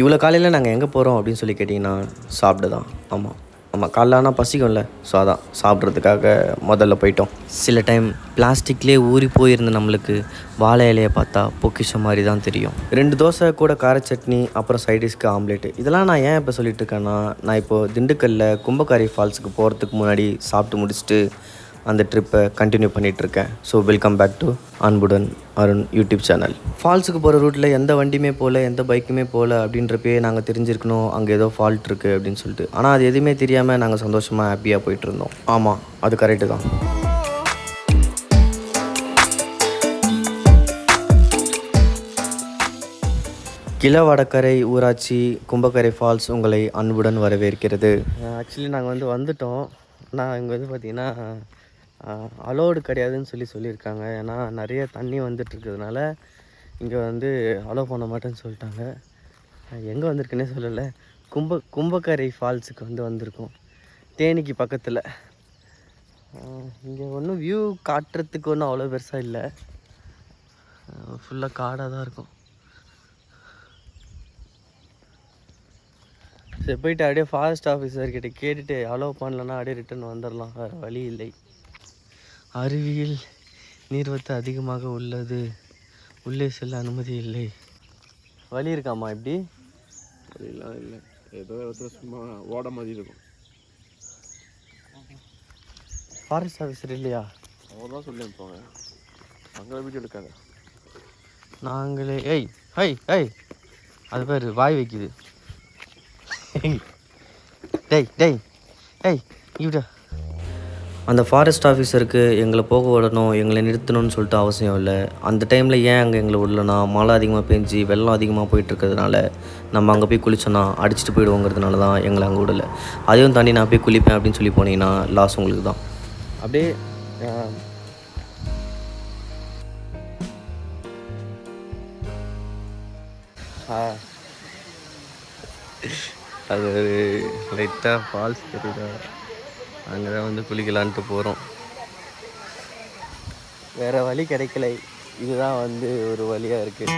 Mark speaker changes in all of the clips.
Speaker 1: இவ்வளோ காலையில் நாங்கள் எங்கே போகிறோம் அப்படின்னு சொல்லி கேட்டிங்கன்னா சாப்பிட தான் ஆமாம் ஆமாம் காலைல ஆனால் பசிக்கும்ல. ஸோ அதான். சாப்பிட்றதுக்காக முதல்ல போயிட்டோம். சில டைம் பிளாஸ்டிக்லேயே ஊறி போயிருந்த நம்மளுக்கு வாழை இலையை பார்த்தா பொக்கிஷம் மாதிரி தான் தெரியும். ரெண்டு தோசை கூட கார சட்னி அப்புறம் சைடிஷ்க்கு ஆம்லேட்டு இதெல்லாம் நான் ஏன் இப்போ சொல்லிட்டு இருக்கேன்னா நான் இப்போது திண்டுக்கல்லில் கும்பக்காரி ஃபால்ஸுக்கு போகிறதுக்கு முன்னாடி சாப்பிட்டு முடிச்சுட்டு அந்த ட்ரிப்பை கண்டினியூ பண்ணிகிட்ருக்கேன் so welcome back to Anbudan Arun YouTube channel ஃபால்ஸுக்கு போகிற ரூட்டில் எந்த வண்டியுமே போகல எந்த பைக்குமே போகல அப்படின்றப்பயே நாங்கள் தெரிஞ்சிருக்கணும் அங்கே ஏதோ ஃபால்ட் இருக்குது அப்படின்னு சொல்லிட்டு. ஆனால் அது எதுவுமே தெரியாமல் நாங்கள் சந்தோஷமாக ஹாப்பியாக போயிட்டு இருந்தோம் ஆமாம் அது கரெக்டு தான். கிழவடக்கரை ஊராட்சி கும்பக்கரை ஃபால்ஸ் உங்களை அன்புடன் வரவேற்கிறது. ஆக்சுவலி நாங்கள் வந்து வந்துட்டோம். ஆனால் இங்கே வந்து பார்த்திங்கன்னா அலோடு கிடையாதுன்னு சொல்லி சொல்லியிருக்காங்க. ஏன்னா நிறைய தண்ணி வந்துட்டுருக்கிறதுனால இங்கே வந்து அலோவ் பண்ண மாட்டேன்னு சொல்லிட்டாங்க. எங்கே வந்திருக்குன்னே சொல்லலை. கும்ப கும்பக்கரை ஃபால்ஸுக்கு வந்து வந்திருக்கோம். தேனிக்கு பக்கத்தில். இங்கே ஒன்றும் வியூ காட்டுறதுக்கு ஒன்றும் அவ்வளோ பெருசாக இல்லை. ஃபுல்லாக காடாக தான் இருக்கும். சரி போயிட்டு அப்படியே ஃபாரஸ்ட் ஆஃபீஸர்கிட்ட கேட்டுட்டு அலோவ் பண்ணலன்னா அப்படியே ரிட்டர்ன் வந்துடலாம் வேறு வழி இல்லை. அருவியில் நீர்வத்து அதிகமாக உள்ளது. உள்ளே செல்ல அனுமதி இல்லை. வழி இருக்காமா இப்படி?
Speaker 2: அப்படிலாம் இல்லை. ஏதோ இடத்துல சும்மா ஓட மாதிரி இருக்கும்.
Speaker 1: ஃபாரஸ்ட் ஆஃபீஸர் இல்லையா?
Speaker 2: அவங்க தான் சொல்லி அனுப்புவாங்க. அங்கே வீடியோ எடுக்காங்க
Speaker 1: நாங்களே ஏய் ஹை ஏய் அது பேர் வாய் வைக்குது. டேய் டேய் ஏய் இப்படா அந்த ஃபாரஸ்ட் ஆஃபீஸருக்கு எங்களை போக விடணும் எங்களை நிறுத்தணும்னு சொல்லிட்டு அவசியம் இல்லை. அந்த டைமில் ஏன் அங்கே எங்களை விடலனா மழை அதிகமாக பெஞ்சு வெள்ளம் அதிகமாக போயிட்டுருக்கிறதுனால நம்ம அங்கே போய் குளிச்சோன்னா அடிச்சுட்டு போயிடுவோங்கிறதுனால தான் எங்களை அங்கே விடலை. அதையும் தாண்டி நான் போய் குளிப்பேன் அப்படின்னு சொல்லி போனீங்கன்னா லாஸ் உங்களுக்கு தான். அப்படியே அது லைட்டாக ஃபால்ஸ் தெரியுதா? அங்கே தான் வந்து குளிக்கலான்ட்டு போகிறோம் வேறு வழி கிடைக்கலை. இதுதான் வந்து ஒரு வழியாக இருக்குது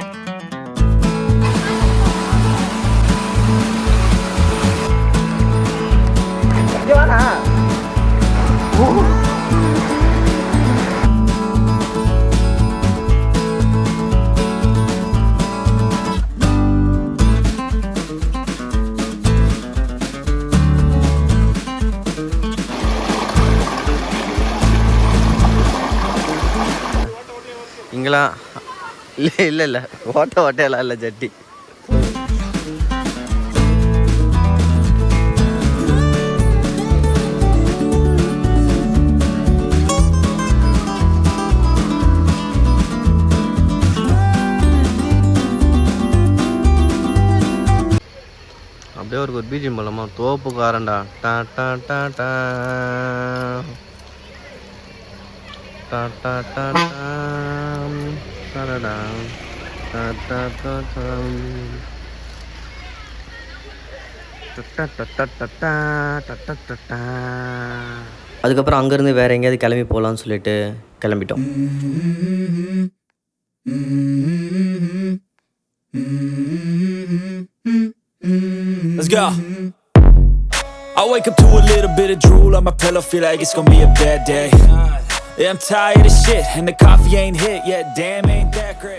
Speaker 1: இங்கெல்லாம் இல்லை இல்லை இல்லை. ஓட்ட ஓட்டையெல்லாம் இல்லை ஜட்டி. அப்படியே ஒரு ஒரு பீஜியம் போலாமா? தோப்புக்காரன்டா. டா டா டா. டா டா டா டா. தரடா அதுக்கப்புறம் அங்கேருந்து வேற எங்கேயாவது கிளம்பி போகலான்னு சொல்லிட்டு கிளம்பிட்டோம்
Speaker 3: Let's go. I wake up to a little bit of drool on my pillow, feel like it's gonna be a bad day.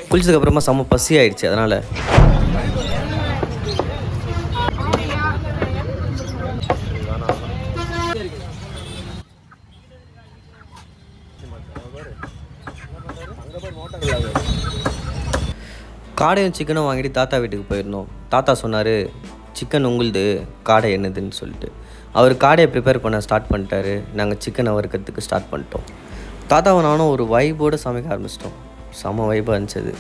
Speaker 1: குளிச்சதுக்கு அப்புறமா செம்ம பசி ஆயிடுச்சு அதனால. காடையும் சிக்கனும் வாங்கிட்டு தாத்தா வீட்டுக்கு போயிருந்தோம். தாத்தா சொன்னார் சிக்கன் உங்களுது காடை என்னதுன்னு சொல்லிட்டு. அவர் காடையை ப்ரிப்பேர் பண்ண ஸ்டார்ட் பண்ணிட்டாரு. நாங்கள் சிக்கனை வறுக்கிறதுக்கு ஸ்டார்ட் பண்ணிட்டோம். தாத்தாவை நானும் ஒரு வைபோடு சமைக்க ஆரம்பிச்சிட்டோம். செம வைபாக இருந்துச்சு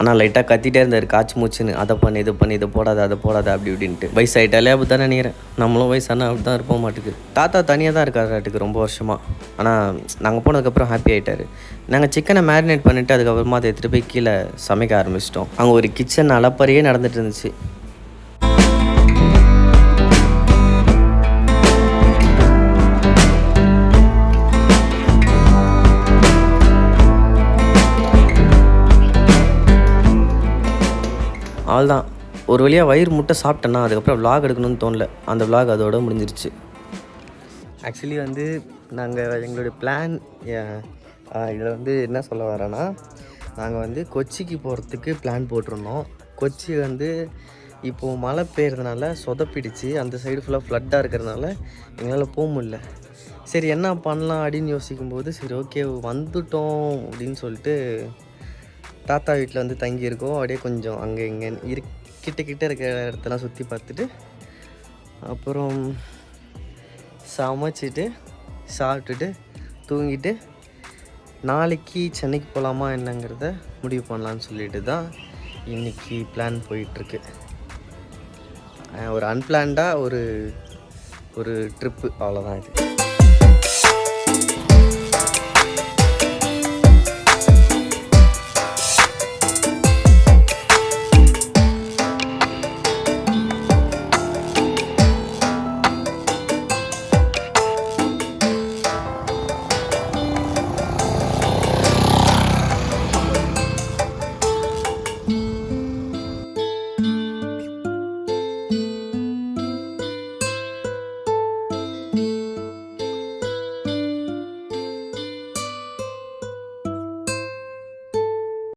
Speaker 1: ஆனால் லைட்டாக கத்திட்டே இருந்தார் காய்ச்சி மூச்சுன்னு. அதை பண்ணி இது பண்ணி இதை போடாத அதை போடாத அப்படி இப்படின்ட்டு. வயசாகிட்டாலே அப்படி தான் நினைக்கிறேன் நம்மளும் வயசானா அப்படி தான் இருப்போம் மாட்டுக்கு. தாத்தா தனியாக தான் இருக்காராட்டுக்கு ரொம்ப வருஷமாக ஆனால் நாங்கள் போனதுக்கப்புறம் ஹாப்பி ஆகிட்டாரு நாங்கள் சிக்கனை மேரினேட் பண்ணிவிட்டு அதுக்கப்புறமா அதை எடுத்துகிட்டு போய் கீழே சமைக்க ஆரம்பிச்சிட்டோம். அங்கே ஒரு கிச்சன் அளப்பறையே நடந்துட்டு இருந்துச்சு. அவ்வளோதான் ஒரு வழியாக வயிறு முட்டை சாப்பிட்டேன்னா அதுக்கப்புறம் விலாக் எடுக்கணும்னு தோணல. அந்த விலாக் அதோட முடிஞ்சிருச்சு. ஆக்சுவலி வந்து நாங்கள் எங்களுடைய பிளான் இதில் வந்து என்ன சொல்ல வரேன்னா நாங்கள் வந்து கொச்சிக்கு போகிறதுக்கு பிளான் போட்டிருந்தோம். கொச்சி வந்து இப்போது மழை பெய்யறதுனால சொதப்பிடுச்சு. அந்த சைடு ஃபுல்லாக ஃப்ளட்டாக இருக்கிறதுனால எங்களால் போக முடியல. சரி என்ன பண்ணலாம் அப்படின்னு யோசிக்கும்போது சரி ஓகே வந்துட்டோம் அப்படின்னு சொல்லிட்டு தாத்தா வீட்டில் வந்து தங்கியிருக்கோம். அப்படியே கொஞ்சம் அங்கே இங்கே இரு கிட்ட கிட்ட இருக்கிற இடத்தெல்லாம் சுற்றி பார்த்துட்டு அப்புறம் சமைச்சிட்டு சாப்பிட்டுட்டு தூங்கிட்டு நாளைக்கு சென்னைக்கு போகலாமா என்னங்கிறத முடிவு பண்ணலான்னு சொல்லிட்டு தான் இன்றைக்கி பிளான் போயிட்டுருக்கு. ஒரு அன்பிளான்டாக ஒரு ஒரு ட்ரிப்பு அவ்வளோதான் இது.